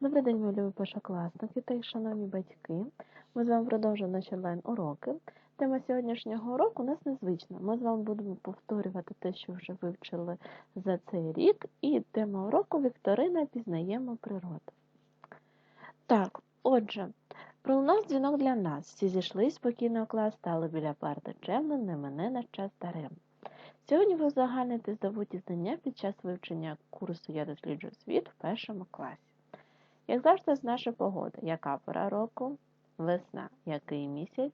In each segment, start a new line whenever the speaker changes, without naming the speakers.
Добрий день, мої любі першокласники та й шановні батьки. Ми з вами продовжуємо наші онлайн-уроки. Тема сьогоднішнього уроку у нас незвична. Ми з вами будемо повторювати те, що вже вивчили за цей рік, і тема уроку Вікторина пізнаємо природу. Так, отже, пролунав дзвінок для нас. Всі зійшли спокійно у клас, стали біля парти чемно, не мене на час дарем. Сьогодні ви узагальните здобуті знання під час вивчення курсу Я досліджую світ в першому класі. Як завжди, з наша погода. Яка пора року? Весна. Який місяць?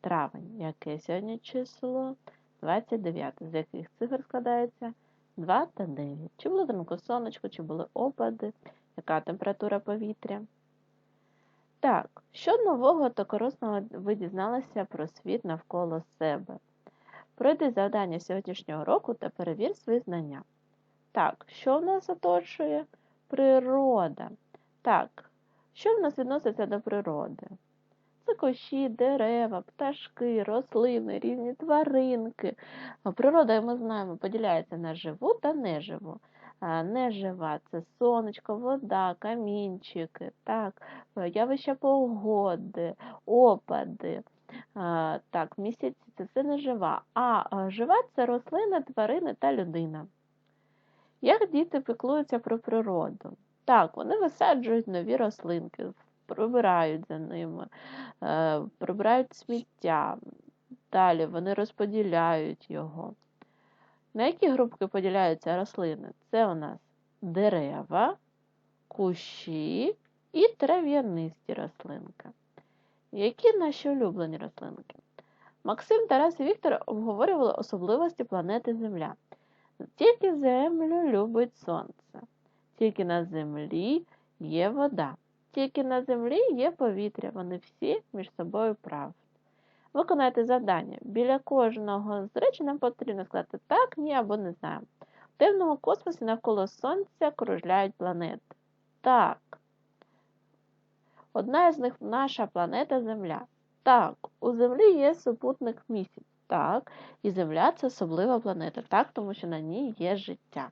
Травень. Яке сьогодні число? 29. З яких цифр складається? 2 та 9. Чи було зранку сонечко, чи були опади? Яка температура повітря? Так, що нового та корисного ви дізналися про світ навколо себе? Пройди завдання сьогоднішнього року та перевір свої знання. Так, що в нас оточує? Природа. Так, що в нас відноситься до природи? Це кущі, дерева, пташки, рослини, різні тваринки. Природа, ми знаємо, поділяється на живу та неживу. Нежива це сонечко, вода, камінчики, так, явища погоди, опади. Так, місяці це все нежива. А жива це рослина, тварини та людина. Як діти піклуються про природу? Так, вони висаджують нові рослинки, прибирають за ними, е, прибирають сміття. Далі вони розподіляють його. На які групки поділяються рослини? Це у нас дерева, кущі і трав'янисті рослинки. Які наші улюблені рослинки? Максим, Тарас і Віктор обговорювали особливості планети Земля. Тільки Землю любить сонце. Тільки на землі є вода, тільки на землі є повітря, вони всі між собою праві. Виконайте завдання. Біля кожного з речі нам потрібно сказати так, ні або не знаємо. В темному космосі навколо Сонця кружляють планети. Так. Одна з них наша планета Земля. Так, у Землі є супутник місяць. Так, і Земля це особлива планета, так, тому що на ній є життя.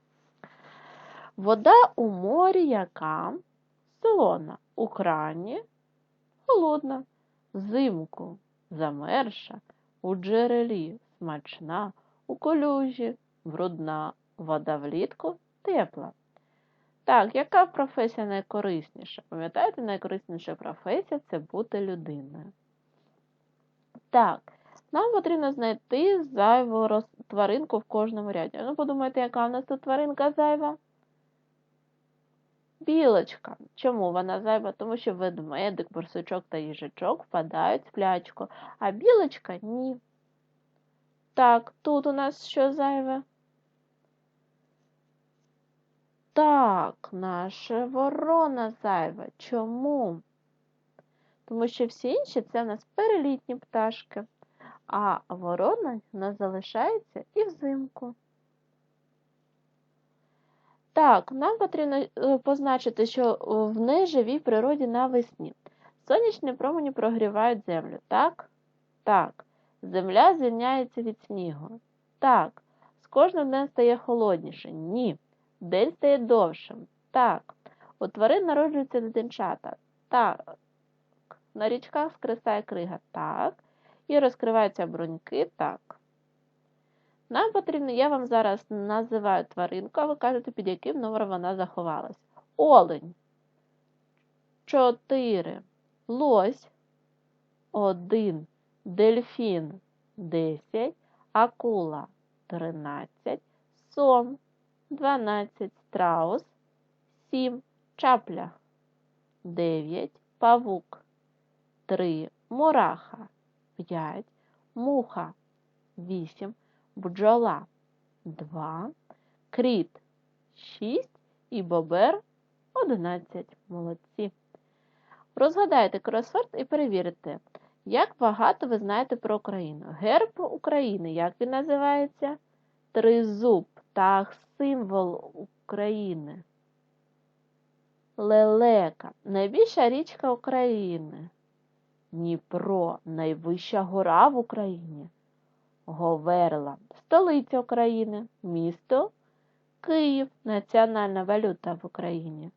Вода у морі яка солона, у крані холодна, взимку замерша, у джерелі смачна, у колюжі брудна, вода влітку тепла. Так, яка професія найкорисніша? Пам'ятаєте, найкорисніша професія це бути людиною. Так, нам потрібно знайти зайву тваринку в кожному ряді. Ну, подумайте, яка у нас тут тваринка зайва? Білочка. Чому вона зайва? Тому що ведмедик, борсучок та їжачок впадають в сплячку, а білочка ні. Так, тут у нас що зайве? Так, наша ворона зайва. Чому? Тому що всі інші це в нас перелітні пташки, а ворона в нас залишається і взимку. Так, нам потрібно е, позначити, що в неживій природі навесні. Сонячні промені прогрівають землю. Так? Так. Земля звільняється від снігу. Так. З кожним днем стає холодніше. Ні. День стає довшим. Так. У тварин народжуються дитинчата. Так. На річках скресає крига. Так. І розкриваються бруньки. Так. Нам потрібно, я вам зараз називаю тваринку, а ви кажете, під яким номером вона заховалась. Олень. 4. Лось. 1. Дельфін 10. Акула 13. Сом 12. Страус. 7. Чапля. 9. Павук. 3. Мураха. 5. Муха. 8 бджола 2, кріт 6 і бобер 11. Молодці. Розгадайте кросворд і перевірте, як багато ви знаєте про Україну. Герб України, як він називається? Тризуб, птах, символ України. Лелека найбільша річка України. Дніпро найвища гора в Україні. Говерла, столиця України, місто Київ, національна валюта в Україні.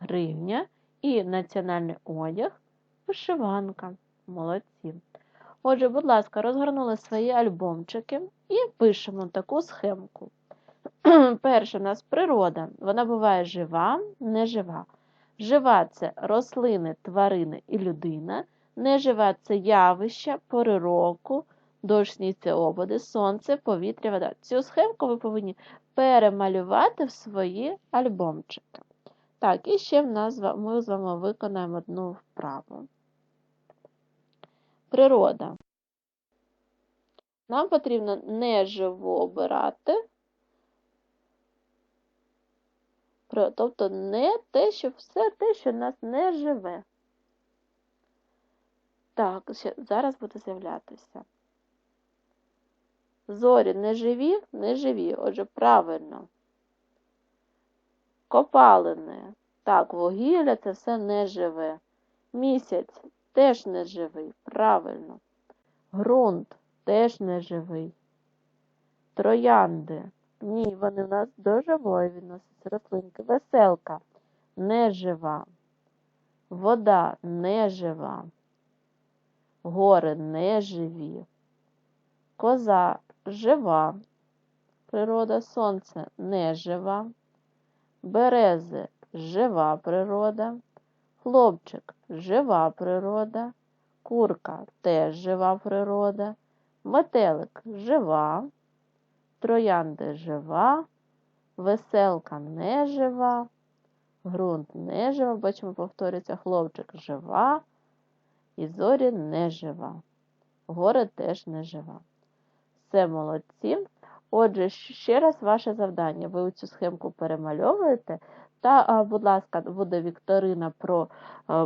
гривня і національний одяг вишиванка. Молодці. Отже, будь ласка, розгорнули свої альбомчики і пишемо таку схемку. Перше у нас природа. Вона буває жива, нежива. Жива це рослини, тварини і людина. Нежива це явища, пори року, дощ, сніг це ободи, сонце, повітря, вода. Цю схемку ви повинні перемалювати в свої альбомчики. Так, і ще ми з вами виконаємо одну вправу. Природа. Нам потрібно неживо обирати, тобто не те, що все те, що в нас не живе. Так, зараз буде з'являтися. Зорі не живі, не живі. Отже, правильно. Копалини. Так, вугілля це все не живе. Місяць теж не живий. Правильно. Ґрунт теж не живий. Троянди. Ні, вони в нас до живої відносяться рослинки. Веселка не жива. Вода не жива. Гори не живі. Коза жива. Природа сонце не жива. Берези жива природа. Хлопчик жива природа. Курка теж жива природа. Метелик жива. Троянди жива. Веселка не жива. Грунт не жива. Бачимо, повторюється хлопчик жива. І зорі не жива. Гори теж не жива. Все молодці. Отже, ще раз ваше завдання. Ви цю схемку перемальовуєте. Та, будь ласка, буде вікторина про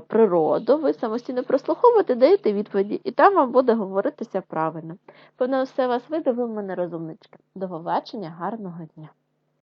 природу. Ви самостійно прослуховуєте, даєте відповіді, і там вам буде говоритися правильно. Певно, все вас видивив ви мене розумнички. До побачення, гарного дня!